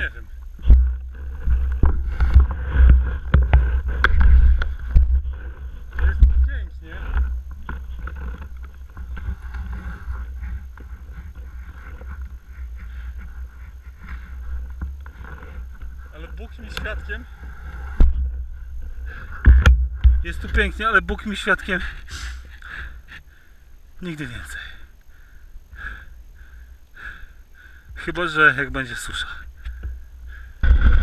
nie wiem. Jest pięć, nie? Bóg mi świadkiem. Jest tu pięknie, ale Bóg mi świadkiem. Nigdy więcej. Chyba, że jak będzie susza. you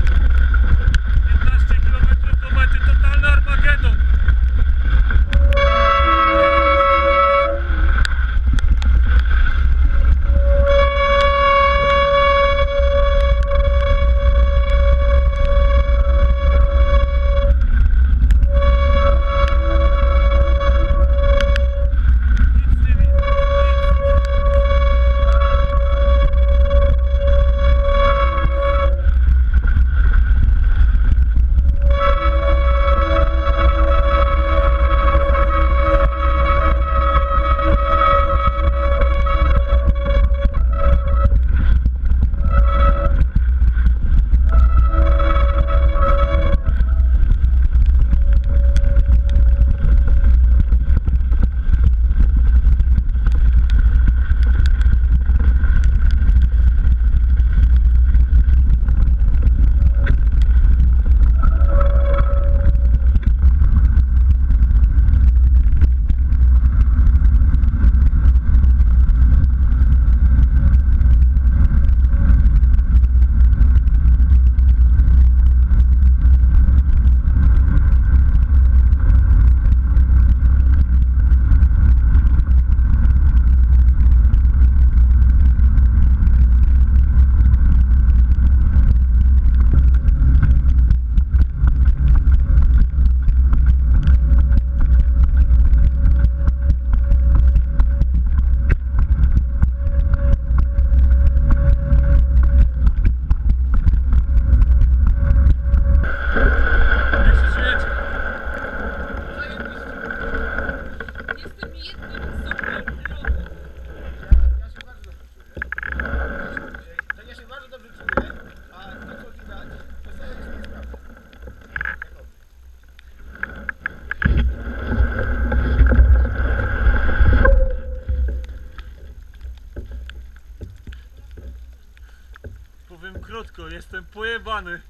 Jestem pojebany,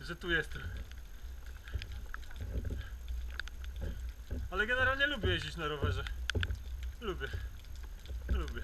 że tu jestem. Ale generalnie lubię jeździć na rowerze. Lubię. Lubię.